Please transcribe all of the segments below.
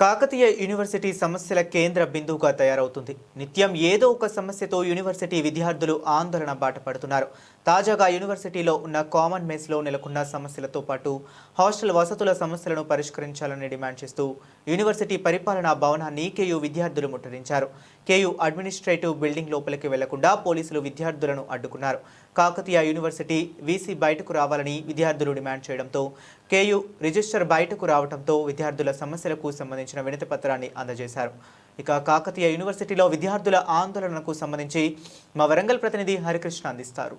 Kakatiya university సమస్యల కేంద్ర బిందువుగా తయారవుతుంది. నిత్యం ఏదో ఒక సమస్యతో యూనివర్సిటీ విద్యార్థులు ఆందోళన బాట పడుతున్నారు. తాజాగా యూనివర్సిటీలో ఉన్న కామన్ మెస్లో నెలకొన్న సమస్యలతో పాటు హాస్టల్ వసతుల సమస్యలను పరిష్కరించాలని డిమాండ్ చేస్తూ యూనివర్సిటీ పరిపాలనా భవనాన్ని కేయూ విద్యార్థులు ముట్టడించారు. కేయూ అడ్మినిస్ట్రేటివ్ బిల్డింగ్ లోపలికి వెళ్ళకుండా పోలీసులు విద్యార్థులను అడ్డుకున్నారు. కాకతీయ యూనివర్సిటీ వీసీ బయటకు రావాలని విద్యార్థులు డిమాండ్ చేయడంతో కేయూ రిజిస్టర్ బయటకు రావడంతో విద్యార్థుల సమస్యలకు సంబంధించిన వినతి పత్రాన్ని అందజేశారు. ఇక కాకతీయ యూనివర్సిటీలో విద్యార్థుల ఆందోళనకు సంబంధించి మా వరంగల్ ప్రతినిధి హరికృష్ణ అందిస్తారు.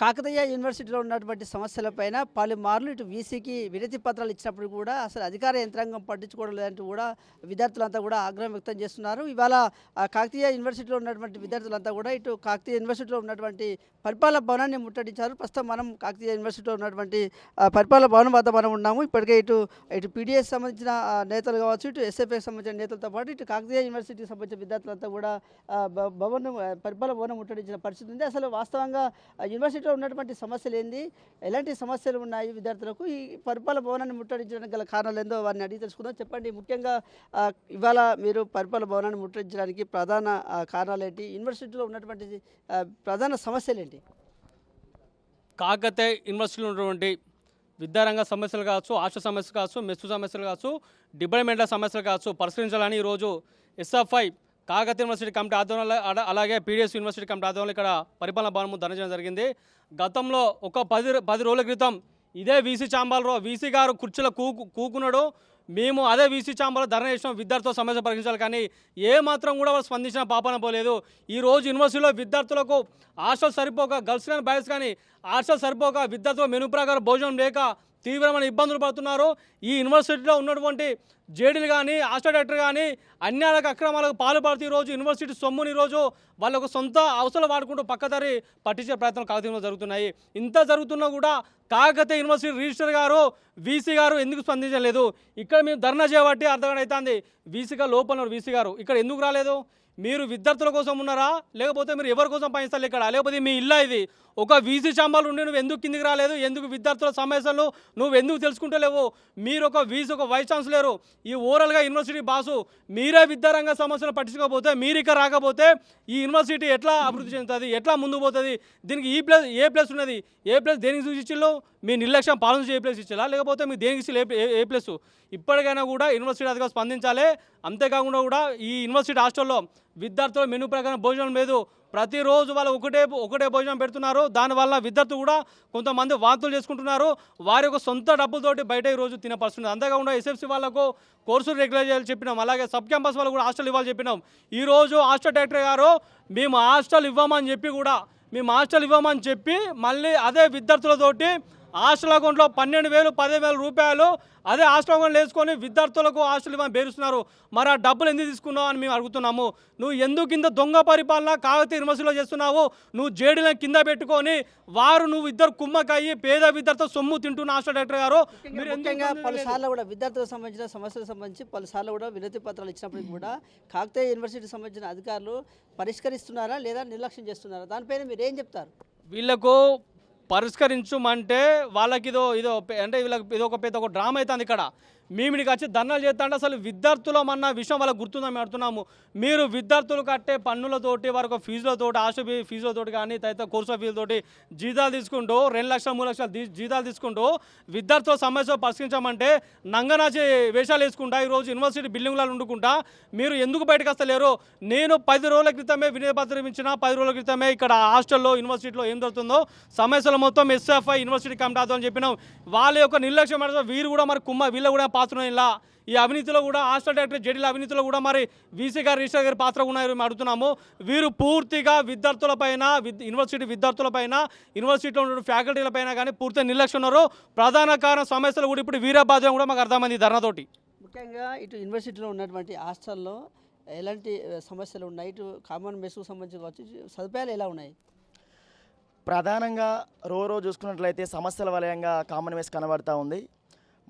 కాకతీయ యూనివర్సిటీలో ఉన్నటువంటి సమస్యలపైన పలుమార్లు ఇటు వీసీకి వినతి పత్రాలు ఇచ్చినప్పుడు కూడా అసలు అధికార యంత్రాంగం పట్టించుకోవడం లేదంటూ కూడా విద్యార్థులంతా కూడా ఆగ్రహం వ్యక్తం చేస్తున్నారు. ఇవాళ కాకతీయ యూనివర్సిటీలో ఉన్నటువంటి విద్యార్థులంతా కూడా ఇటు కాకతీయ యూనివర్సిటీలో ఉన్నటువంటి పరిపాలన భవనాన్ని ముట్టడించారు. ప్రస్తుతం మనం కాకతీయ యూనివర్సిటీలో ఉన్నటువంటి పరిపాలన భవనం వద్ద మనం ఉన్నాము. ఇప్పటికే ఇటు ఇటు పీడిఎస్ సంబంధించిన నేతలు కావచ్చు ఇటు ఎస్ఎఫ్ఐకి సంబంధించిన నేతలతో పాటు ఇటు కాకతీయ యూనివర్సిటీకి సంబంధించిన విద్యార్థులంతా కూడా భ- భవనం పరిపాలన భవనం ముట్టడించిన పరిస్థితి ఉంది. అసలు వాస్తవంగా యూనివర్సిటీ యూనివర్సిటీలో ఉన్నటువంటి సమస్యలు ఏంది? ఎలాంటి సమస్యలు ఉన్నాయి విద్యార్థులకు? ఈ పరిపాలన భవనాన్ని ముట్టడించడానికి గల కారణాలు ఏందో వారిని అడిగి తెలుసుకుందాం. చెప్పండి ముఖ్యంగా ఇవాళ మీరు పరిపాలన భవనాన్ని ముట్టడించడానికి ప్రధాన కారణాలు ఏంటి? యూనివర్సిటీలో ఉన్నటువంటి ప్రధాన సమస్యలు ఏంటి? కాకతే యూనివర్సిటీలో ఉన్నటువంటి విద్యారంగ సమస్యలు కావచ్చు ఆశ సమస్యలు కావచ్చు మెస్సు సమస్యలు కావచ్చు డిపార్ట్మెంట్ల సమస్యలు కావచ్చు పరిశీలించాలని ఈరోజు ఎస్ఎఫ్ఐ కాకతీయ యూనివర్సిటీ కమిటీ ఆధ్వర్యంలో అలాగే పీడిఎస్ యూనివర్సిటీ కమిటీ ఆధ్వర్యంలో ఇక్కడ పరిపాలన భవనము ధరణ చేయడం జరిగింది. గతంలో ఒక పది పది రోజుల క్రితం ఇదే వీసీ చాంబాల్లో వీసీ గారు కుర్చీలో కూకు కూకున్నాడు. మేము అదే వీసీ చాంబర్లో ధర్నా చేసినాం విద్యార్థుల సమస్య పరిగణించాలి కానీ ఏ మాత్రం కూడా వాళ్ళు స్పందించిన పాపన పోలేదు. ఈ రోజు యూనివర్సిటీలో విద్యార్థులకు హాస్టల్ సరిపోక గర్ల్స్ కానీ బాయ్స్ కానీ హాస్టల్ సరిపోక విద్యార్థుల మెను ప్రకారం భోజనం లేక తీవ్రమైన ఇబ్బందులు పడుతున్నారు ఈ యూనివర్సిటీలో ఉన్నటువంటి జేడీలు కానీ హాస్టల్ డైరెక్టర్ కానీ అన్యాలకు అక్రమాలకు పాల్పడుతూ ఈరోజు యూనివర్సిటీ సొమ్ముని ఈరోజు వాళ్ళకు సొంత అవసరం వాడుకుంటూ పక్కదారి పట్టించే ప్రయత్నం కాకతీయంలో జరుగుతున్నాయి. ఇంత జరుగుతున్నా కూడా కాకతీయ యూనివర్సిటీ రిజిస్టర్ గారు వీసీ గారు ఎందుకు స్పందించలేదు? ఇక్కడ మేము ధర్నా చేయబట్టి అర్థం అవుతుంది వీసీగా లోపల ఉన్నారు వీసీ గారు ఇక్కడ ఎందుకు రాలేదు? మీరు విద్యార్థుల కోసం ఉన్నారా? లేకపోతే మీరు ఎవరి కోసం పనిస్తారు ఇక్కడ? లేకపోతే మీ ఇల్లా ఇది? ఒక వీసీ చాంబాలు ఉండి నువ్వు ఎందుకు కిందికి రాలేదు? ఎందుకు విద్యార్థుల సమస్యలు నువ్వు ఎందుకు తెలుసుకుంటలేవు మీరు ఒక వీసీ ఒక వైస్ ఛాన్సలరు. ఈ ఓవరాల్గా యూనివర్సిటీ బాసు మీరే విద్యారంగ సమస్యలు పట్టించుకోకపోతే మీరు ఇక్కడ రాకపోతే ఈ యూనివర్సిటీ ఎట్లా అభివృద్ధి చెందుతుంది? ఎట్లా ముందు పోతుంది? దీనికి ఈ ప్లేస్ ఏ ప్లేస్ ఉన్నది? ఏ ప్లేస్ దేనికి సూచించిల్లు మీ నిర్లక్ష్యం పాలన ఏ ప్లేస్ ఇచ్చేలా? లేకపోతే మీకు దేనికి ఏ ఏ ప్లేస్? ఇప్పటికైనా కూడా యూనివర్సిటీ అధికారులు స్పందించాలి. అంతేకాకుండా కూడా ఈ యూనివర్సిటీ హాస్టల్లో విద్యార్థుల మెను ప్రకారం భోజనం లేదు. ప్రతిరోజు వాళ్ళు ఒకటే ఒకటే భోజనం పెడుతున్నారు. దానివల్ల విద్యార్థులు కూడా కొంతమంది వాంతులు చేసుకుంటున్నారు. వారి యొక్క సొంత డబ్బులతోటి బయట ఈరోజు తినే అంతేకాకుండా ఎస్ఎఫ్సి వాళ్ళకు కోర్సులు రెగ్యులర్ చేయాలని చెప్పినాం. అలాగే సబ్ క్యాంపస్ వాళ్ళు కూడా హాస్టల్ ఇవ్వాలని చెప్పినాం. ఈరోజు హాస్టల్ డైరెక్టర్ గారు మేము హాస్టల్ ఇవ్వమని చెప్పి కూడా మేము హాస్టల్ ఇవ్వమని చెప్పి మళ్ళీ అదే విద్యార్థులతోటి హాస్టల్ అకౌంట్లో పన్నెండు వేలు పదిహేను వేల రూపాయలు అదే హాస్టల్ అకౌంట్ వేసుకొని విద్యార్థులకు హాస్టల్ ఇవ్వని బేరుస్తున్నారు. మరి ఆ డబ్బులు ఎందుకు తీసుకున్నావు అని మేము అడుగుతున్నాము. నువ్వు ఎందుకు కింద దొంగ పరిపాలన కాకతీయ యూనివర్సిటీలో చేస్తున్నావు? నువ్వు జేడీలను కింద పెట్టుకొని వారు నువ్వు ఇద్దరు కుమ్మకయ్యి పేద విద్యార్థుల సొమ్ము తింటున్న హాస్టల్ డైరెక్టర్ గారు. మీరు ముఖ్యంగా? పలుసార్లు కూడా విద్యార్థులకు సంబంధించిన సమస్యలకు సంబంధించి పలుసార్లు కూడా వినతి పత్రాలు ఇచ్చినప్పటికీ కూడా కాకతీయ యూనివర్సిటీకి సంబంధించిన అధికారులు పరిష్కరిస్తున్నారా లేదా నిర్లక్ష్యం చేస్తున్నారా? దానిపైన మీరు ఏం చెప్తారు? వీళ్ళకు పరిష్కరించమంటే వాళ్ళకి ఇదో ఇదో అంటే వీళ్ళకి ఇదో ఒక పెద్ద ఒక డ్రామా అవుతుంది ఇక్కడ. మేము ఇక్కడికి వచ్చి ధర్నాలు చేస్తాంటే అసలు విద్యార్థులం అన్న విషయం వాళ్ళకి గుర్తుందని మేము అడుగుతున్నాము మీరు విద్యార్థులు కట్టే పన్నులతోటి వారికి ఫీజులతోటి ఆశ ఫీజులతోటి కానీ తదితర కోర్సుల ఫీజులతోటి జీతాలు తీసుకుంటూ రెండు లక్షలు మూడు లక్షలు జీతాలు తీసుకుంటూ విద్యార్థుల సమస్య పరిష్కరించమంటే నంగనాచి వేషాలు వేసుకుంటా ఈరోజు యూనివర్సిటీ బిల్డింగ్లలో ఉండుకుంటా. మీరు ఎందుకు బయటకు వస్తలేరు? నేను పది రోజుల క్రితమే వినయపత్రం ఇచ్చిన పది రోజుల క్రితమే ఇక్కడ హాస్టల్లో యూనివర్సిటీలో ఏం జరుగుతుందో సమస్యలు మొత్తం ఎస్ఎఫ్ఐ యూనివర్సిటీ కమిటీ అని చెప్పినాం. వాళ్ళ యొక్క నిర్లక్ష్యం వీరు కూడా మరి కుమ్మ వీళ్ళు కూడా పాత్ర ఇలా ఈ అవినీతిలో కూడా హాస్టల్ డైరెక్టర్ జడ్డీల అవినీతిలో కూడా మరి వీసీ గారు రిజిస్టర్ గారి పాత్ర ఉన్నారు మేము అడుగుతున్నాము. వీరు పూర్తిగా విద్యార్థులపైన విద్ యూనివర్సిటీ విద్యార్థులపైన యూనివర్సిటీలో ఉన్న ఫ్యాకల్టీలపైన కానీ పూర్తిగా నిర్లక్ష్యం ఉన్నారు. ప్రధాన కారణం సమస్యలు కూడా ఇప్పుడు వీరబాధ్యం కూడా మాకు అర్థమైంది ధర్నాతోటి. ముఖ్యంగా ఇటు యూనివర్సిటీలో ఉన్నటువంటి హాస్టల్లో ఎలాంటి సమస్యలు ఉన్నాయి? ఇటు కామన్ మెస్కు సంబంధించి కావచ్చు సదుపాయాలు ఎలా ఉన్నాయి? ప్రధానంగా రో రో చూసుకున్నట్లయితే సమస్యల వలయంగా కామన్ వేస్ కనబడతా ఉంది.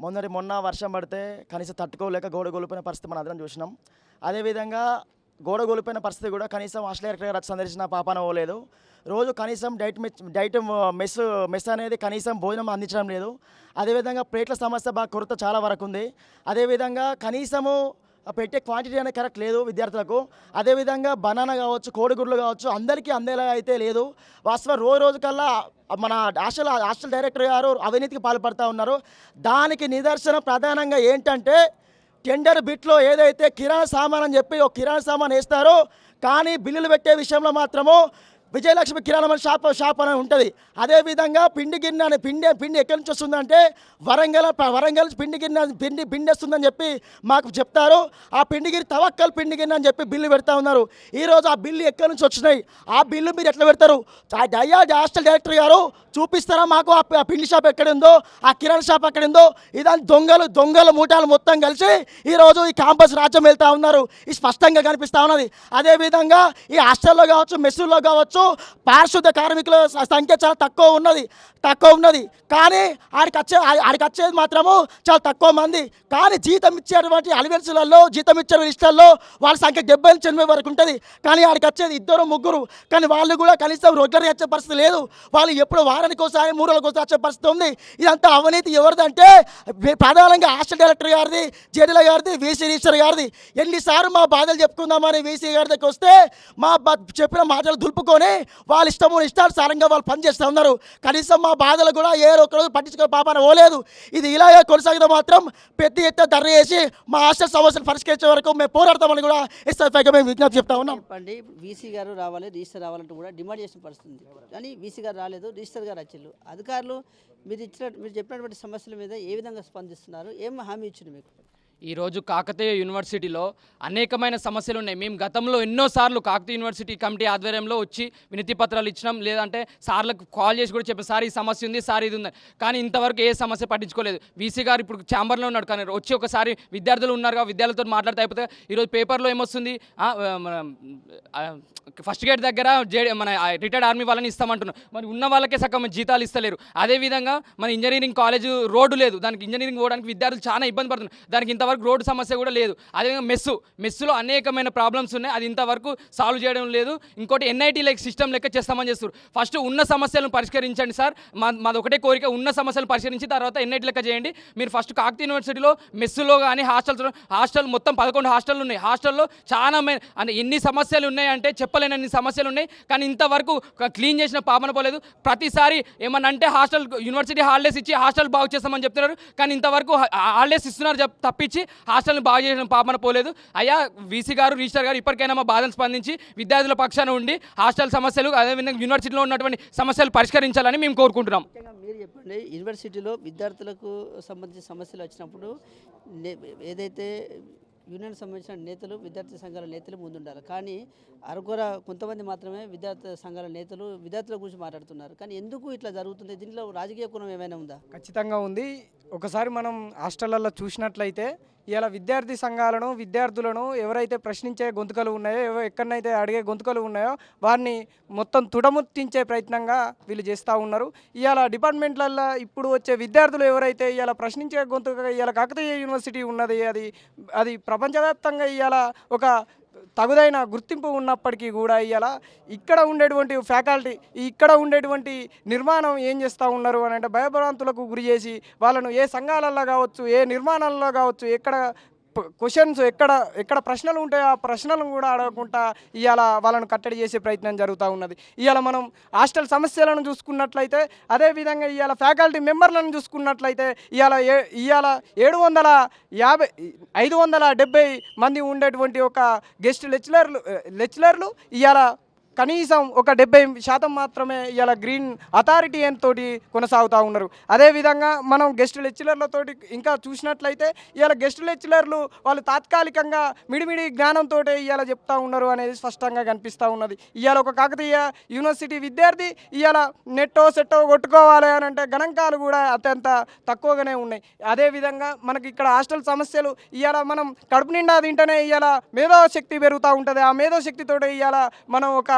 మొన్నటి మొన్న వర్షం పడితే కనీసం తట్టుకోలేక గోడ గొలిపిన పరిస్థితి మనం అందరం చూసినాం. అదేవిధంగా గోడ గోలిపోయిన పరిస్థితి కూడా కనీసం హాస్టల్ క్రికెట్ గారు వచ్చి సందర్శించిన పాపాన పోలేదు రోజు కనీసం diet mess diet mess mess అనేది కనీసం భోజనం అందించడం లేదు. అదేవిధంగా ప్లేట్ల సమస్య బాగా కొరత చాలా వరకు ఉంది. అదేవిధంగా కనీసము పెట్టే క్వాంటిటీ అనేది కరెక్ట్ లేదు విద్యార్థులకు. అదేవిధంగా బనానా కావచ్చు కోడిగుడ్లు కావచ్చు అందరికీ అందేలా అయితే లేదు. వాస్తవం రోజు రోజుకల్లా మన హాస్టల్ హాస్టల్ డైరెక్టర్ గారు అవినీతికి పాల్పడుతూ ఉన్నారు. దానికి నిదర్శనం ప్రధానంగా ఏంటంటే టెండర్ బిట్లో ఏదైతే కిరాణా సామాన్ అని చెప్పి ఒక కిరాణా సామాన్ వేస్తారో కానీ బిల్లులు పెట్టే విషయంలో మాత్రము విజయలక్ష్మి కిరాణా షాప్ షాప్ అని ఉంటుంది. అదేవిధంగా పిండి గిన్నె అనే పిండి పిండి ఎక్కడి నుంచి వస్తుందంటే వరంగల్ వరంగల్ పిండి గిన్నె పిండి పిండి వస్తుందని చెప్పి మాకు చెప్తారు. ఆ పిండి తవక్కలు తవక్కల్ పిండి గిన్నె అని చెప్పి బిల్లు పెడతా ఉన్నారు. ఈరోజు ఆ బిల్లు ఎక్కడి నుంచి వచ్చినాయి? ఆ బిల్లు మీరు ఎట్లా పెడతారు? అయ్యా హాస్టల్ డైరెక్టర్ గారు చూపిస్తారా మాకు ఆ పిండి షాప్ ఎక్కడుందో? ఆ కిరాణా షాప్ ఎక్కడుందో? ఇదాని దొంగలు దొంగలు మూటాలు మొత్తం కలిసి ఈరోజు ఈ క్యాంపస్ రాజ్యం వెళ్తా ఉన్నారు. ఇది స్పష్టంగా కనిపిస్తూ ఉన్నది. అదేవిధంగా ఈ హాస్టల్లో కావచ్చు మెస్సుల్లో కావచ్చు పారిశుద్ధ కార్మికుల సంఖ్య చాలా తక్కువ ఉన్నది తక్కువ ఉన్నది. కానీ ఆడికి వచ్చే ఆడికి వచ్చేది మాత్రము చాలా తక్కువ మంది. కానీ జీతం ఇచ్చేటువంటి అలవెల్సులలో జీతం ఇచ్చే లిస్టుల్లో వాళ్ళ సంఖ్య డెబ్బై నుంచి ఎనభై వరకు ఉంటుంది. కానీ ఆడికి వచ్చేది ఇద్దరు ముగ్గురు. కానీ వాళ్ళు కూడా కనీసం రెగ్యులర్గా వచ్చే పరిస్థితి లేదు. వాళ్ళు ఎప్పుడు వారానికి ఒకసారి మూడు రోజులకు ఒకసారి వచ్చే పరిస్థితి ఉంది. ఇదంతా అవినీతి ఎవరిదంటే ప్రధానంగా హాస్టల్ డైరెక్టర్ గారిది జేడీల గారిది వీసీ రిజిస్టర్ గారిది. ఎన్నిసార్లు మా బాధలు చెప్పుకుందామని వీసీ గారి దగ్గరికి వస్తే మా చెప్పిన మాటలు దులుపుకొని వాళ్ళ ఇష్టము ఇష్టానుసారంగా వాళ్ళు పనిచేస్తూ ఉన్నారు. కనీసం మా బాధలు కూడా ఏ ఒక్కరోజు పట్టించుకునే పాపాన పోలేదు. ఇది ఇలాగే కొనసాగితే మాత్రం పెద్ద ఎత్తున ధర చేసి మా హాస్టల్ సమస్యలు పరిష్కరించే వరకు మేము పోరాడతామని కూడా ఎస్ఎఫ్ఐగా మేము విజ్ఞప్తి చెప్తా ఉన్నాం. చెప్పండి వీసీ గారు రావాలి రిజిస్టర్ రావాలంటే కూడా డిమాండ్ చేసిన పరిస్థితి కానీ వీసీ గారు రాలేదు రిజిస్టర్ గారు వచ్చిళ్ళు. అధికారులు మీరు ఇచ్చిన మీరు చెప్పినటువంటి సమస్యల మీద ఏ విధంగా స్పందిస్తున్నారు? ఏం హామీ ఇచ్చింది మీకు? ఈరోజు కాకతీయ యూనివర్సిటీలో అనేకమైన సమస్యలు ఉన్నాయి. మేము గతంలో ఎన్నోసార్లు కాకతీయ యూనివర్సిటీ కమిటీ ఆధ్వర్యంలో వచ్చి వినతి పత్రాలు ఇచ్చినాం. లేదంటే సార్లకు కాల్ చేసి కూడా చెప్పాం సార్ ఈ సమస్య ఉంది సార్ ఇది ఉంది. కానీ ఇంతవరకు ఏ సమస్య పట్టించుకోలేదు. వీసీ గారు ఇప్పుడు ఛాంబర్లో ఉన్నాడు. కానీ వచ్చి ఒకసారి విద్యార్థులు ఉన్నారు కదా విద్యార్థులతో మాట్లాడితే అయిపోతే ఈరోజు పేపర్లో ఏమొస్తుంది? ఫస్ట్ గేట్ దగ్గర జే మన రిటైర్డ్ ఆర్మీ వాళ్ళని ఇస్తామంటున్నాం మరి ఉన్న వాళ్ళకే సగం జీతాలు ఇస్తలేరు. అదేవిధంగా మన ఇంజనీరింగ్ కాలేజ్ రోడ్డు లేదు. దానికి ఇంజనీరింగ్ పోవడానికి విద్యార్థులు చాలా ఇబ్బంది పడుతున్నారు. దానికి ఇంతవరకు రోడ్డు సమస్య కూడా లేదు. అదేవిధంగా మెస్సు మెస్సులో అనేకమైన ప్రాబ్లమ్స్ ఉన్నాయి. అది ఇంతవరకు సాల్వ్ చేయడం లేదు. ఇంకోటి ఎన్ఐటీ లైక్ సిస్టమ్ లెక్క చేస్తామని చేస్తారు ఫస్ట్ ఉన్న సమస్యలను పరిష్కరించండి సార్. మా మాది ఒకటే కోరిక ఉన్న సమస్యలు పరిష్కరించి తర్వాత ఎన్ఐటీ లెక్క చేయండి. మీరు ఫస్ట్ కాకతీయ యూనివర్సిటీలో మెస్సులో కానీ హాస్టల్స్ హాస్టల్ మొత్తం పదకొండు హాస్టల్ ఉన్నాయి. హాస్టల్లో చాలా అంటే ఎన్ని సమస్యలు ఉన్నాయంటే చెప్పలేనన్ని సమస్యలు ఉన్నాయి. కానీ ఇంతవరకు క్లీన్ చేసిన పాపన పోలేదు. ప్రతిసారి ఏమన్నా అంటే హాస్టల్ యూనివర్సిటీ హాలిడేస్ ఇచ్చి హాస్టల్ బాగు చేస్తామని చెప్తున్నారు. కానీ ఇంతవరకు హాలిడేస్ ఇస్తున్నారు తప్పించి తప్పించి హాస్టల్ని బాగు చేసిన పాపన పోలేదు. అయ్యా వీసీ గారు రిజిస్టర్ గారు ఇప్పటికైనా మా బాధను స్పందించి విద్యార్థుల పక్షాన ఉండి హాస్టల్ సమస్యలు అదేవిధంగా యూనివర్సిటీలో ఉన్నటువంటి సమస్యలు పరిష్కరించాలని మేము కోరుకుంటున్నాం. ముఖ్యంగా మీరు చెప్పండి యూనివర్సిటీలో విద్యార్థులకు సంబంధించిన సమస్యలు వచ్చినప్పుడు ఏదైతే యూనియన్ సంబంధించిన నేతలు విద్యార్థి సంఘాల నేతలు ముందుండాలి. కానీ అరకొర కొంతమంది మాత్రమే విద్యార్థి సంఘాల నేతలు విద్యార్థుల గురించి మాట్లాడుతున్నారు. కానీ ఎందుకు ఇట్లా జరుగుతుంది? దీనిలో రాజకీయ కోణం ఏమైనా ఉందా? ఖచ్చితంగా ఉంది. ఒకసారి మనం హాస్టళ్ళలో చూసినట్లయితే ఇలా విద్యార్థి సంఘాలను విద్యార్థులను ఎవరైతే ప్రశ్నించే గొంతుకలు ఉన్నాయో ఎవ- ఎక్కడనైతే అడిగే గొంతుకలు ఉన్నాయో వారిని మొత్తం తుడముట్టించే ప్రయత్నంగా వీళ్ళు చేస్తూ ఉన్నారు. ఇవాళ డిపార్ట్మెంట్లల్లో ఇప్పుడు వచ్చే విద్యార్థులు ఎవరైతే ఇవాళ ప్రశ్నించే గొంతుక ఇవాళ కాకతీయ యూనివర్సిటీ ఉన్నది అది అది ప్రపంచవ్యాప్తంగా ఇవాళ ఒక తగుదైన గుర్తింపు ఉన్నప్పటికీ కూడా ఇవాళ ఇక్కడ ఉండేటువంటి ఫ్యాకల్టీ ఇక్కడ ఉండేటువంటి నిర్మాణం ఏం చేస్తూ ఉన్నారు అని అంటే భయభ్రాంతులకు గురి చేసి వాళ్ళను ఏ సంఘాలలో కావచ్చు ఏ నిర్మాణాలలో కావచ్చు ఎక్కడ క్వశ్చన్స్ ఎక్కడ ఎక్కడ ప్రశ్నలు ఉంటాయో ఆ ప్రశ్నలను కూడా అడగకుండా ఇవాళ వాళ్ళను కట్టడి చేసే ప్రయత్నం జరుగుతూ ఉన్నది. ఇవాళ మనం హాస్టల్ సమస్యలను చూసుకున్నట్లయితే అదేవిధంగా ఇవాళ ఫ్యాకల్టీ మెంబర్లను చూసుకున్నట్లయితే ఇవాళ ఏ ఇవాళ ఏడు వందల యాభై ఐదు వందల డెబ్బై మంది ఉండేటువంటి ఒక గెస్ట్ లెక్చరర్లు లెక్చరర్లు ఇవాళ కనీసం ఒక డెబ్బై శాతం మాత్రమే ఇలా గ్రీన్ అథారిటీ తోటి కొనసాగుతూ ఉన్నారు. అదేవిధంగా మనం గెస్ట్ లెక్చరర్లతోటి ఇంకా చూసినట్లయితే ఇవాళ గెస్ట్ లెక్చరర్లు వాళ్ళు తాత్కాలికంగా మిడిమిడి జ్ఞానంతో ఇవాళ చెప్తా ఉన్నారు అనేది స్పష్టంగా కనిపిస్తూ ఉన్నది. ఇవాళ ఒక కాకతీయ యూనివర్సిటీ విద్యార్థి ఇవాళ నెట్టో సెట్టో కొట్టుకోవాలి అని అంటే గణాంకాలు కూడా అత్యంత తక్కువగానే ఉన్నాయి. అదేవిధంగా మనకి ఇక్కడ హాస్టల్ సమస్యలు ఇవాళ మనం కడుపు నిండా తింటేనే ఇవాళ మేధోశక్తి పెరుగుతూ ఉంటుంది. ఆ మేధోశక్తితో ఇవాళ మనం ఒక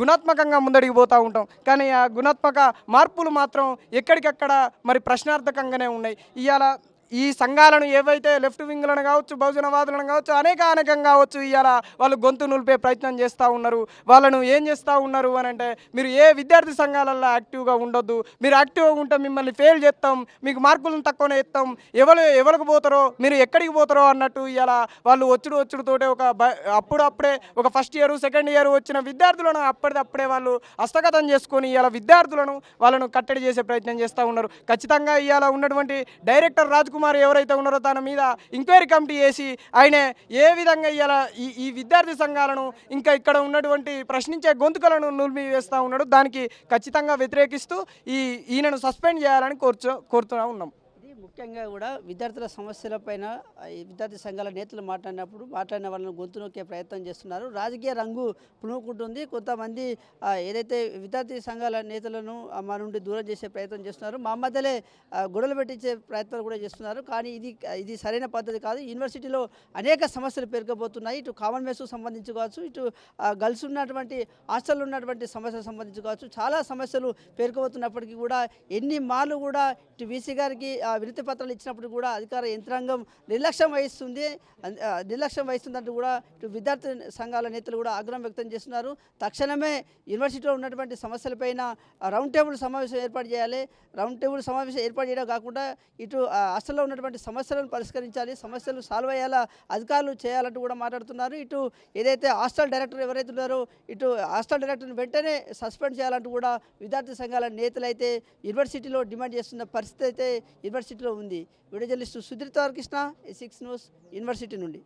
గుణాత్మకంగా ముందడిగి పోతూ ఉంటాం. కానీ ఆ గుణాత్మక మార్పులు మాత్రం ఎక్కడికక్కడ మరి ప్రశ్నార్థకంగానే ఉన్నాయి. ఇవాళ ఈ సంఘాలను ఏవైతే లెఫ్ట్ వింగ్లను కావచ్చు బహుజనవాదులను కావచ్చు అనేక అనేకం కావచ్చు ఇవాళ వాళ్ళు గొంతు నులిపే ప్రయత్నం చేస్తూ ఉన్నారు. వాళ్ళను ఏం చేస్తూ ఉన్నారు అని అంటే మీరు ఏ విద్యార్థి సంఘాలలో యాక్టివ్గా ఉండొద్దు. మీరు యాక్టివ్గా ఉంటే మిమ్మల్ని ఫెయిల్ చేస్తాం. మీకు మార్కులను తక్కువనే ఇస్తాం. ఎవరు ఎవరికి పోతారో మీరు ఎక్కడికి పోతారో అన్నట్టు ఇలా వాళ్ళు వచ్చుడు వచ్చుడుతోటే ఒక బ- అప్పుడు అప్పుడే ఒక ఫస్ట్ ఇయర్ సెకండ్ ఇయర్ వచ్చిన విద్యార్థులను అప్పటిదప్పుడే వాళ్ళు హస్తగతం చేసుకొని ఇవాళ విద్యార్థులను వాళ్ళను కట్టడి చేసే ప్రయత్నం చేస్తూ ఉన్నారు. ఖచ్చితంగా ఇవాళ ఉన్నటువంటి డైరెక్టర్ రాజ్ కుమార్ ఎవరైతే ఉన్నారో తన మీద ఎంక్వైరీ కమిటీ వేసి ఆయన ఏ విధంగా ఇలా ఈ ఈ విద్యార్థి సంఘాలను ఇంకా ఇక్కడ ఉన్నటువంటి ప్రశ్నించే గొంతుకలను నులిమి వేస్తూ ఉన్నాడు. దానికి ఖచ్చితంగా వ్యతిరేకిస్తూ ఈ ఈయనను సస్పెండ్ చేయాలని కోరుచు కోరుతూ ఉన్నాం. ముఖ్యంగా కూడా విద్యార్థుల సమస్యలపైన విద్యార్థి సంఘాల నేతలు మాట్లాడినప్పుడు మాట్లాడిన వాళ్ళని గొంతు నొక్కే ప్రయత్నం చేస్తున్నారు. రాజకీయ రంగు పులుముకుంటుంది కొంతమంది ఏదైతే విద్యార్థి సంఘాల నేతలను మా నుండి దూరం చేసే ప్రయత్నం చేస్తున్నారు మా మధ్యలే గొడవలు పెట్టించే ప్రయత్నాలు కూడా చేస్తున్నారు. కానీ ఇది ఇది సరైన పద్ధతి కాదు. యూనివర్సిటీలో అనేక సమస్యలు పేరుకోబోతున్నాయి ఇటు కామన్ మెస్ సంబంధించి కావచ్చు ఇటు గర్ల్స్ ఉన్నటువంటి హాస్టల్లో ఉన్నటువంటి సమస్యలకు సంబంధించి కావచ్చు చాలా సమస్యలు పేర్కోబోతున్నప్పటికీ కూడా ఎన్ని మార్లు కూడా ఇటు వీసీ గారికి వినతి పత్రాలు ఇచ్చినప్పుడు కూడా అధికార యంత్రాంగం నిర్లక్ష్యం వహిస్తుంది. నిర్లక్ష్యం వహిస్తుందంటూ కూడా ఇటు విద్యార్థి సంఘాల నేతలు కూడా ఆగ్రహం వ్యక్తం చేస్తున్నారు. తక్షణమే యూనివర్సిటీలో ఉన్నటువంటి సమస్యలపైన రౌండ్ టేబుల్ సమావేశం ఏర్పాటు చేయాలి. రౌండ్ టేబుల్ సమావేశం ఏర్పాటు చేయడం కాకుండా ఇటు ఆ, హాస్టల్లో ఉన్నటువంటి సమస్యలను పరిష్కరించాలి. సమస్యలు సాల్వ్ అయ్యేలా అధికారులు చేయాలంటూ కూడా మాట్లాడుతున్నారు. ఇటు ఏదైతే హాస్టల్ డైరెక్టర్ ఎవరైతే ఉన్నారో ఇటు హాస్టల్ డైరెక్టర్ని వెంటనే సస్పెండ్ చేయాలంటూ కూడా విద్యార్థి సంఘాల నేతలు అయితే యూనివర్సిటీలో డిమాండ్ చేస్తున్న పరిస్థితి అయితే యూనివర్సిటీలో ఉంది. Video journalist Sudheer Krishna six news university నుండి.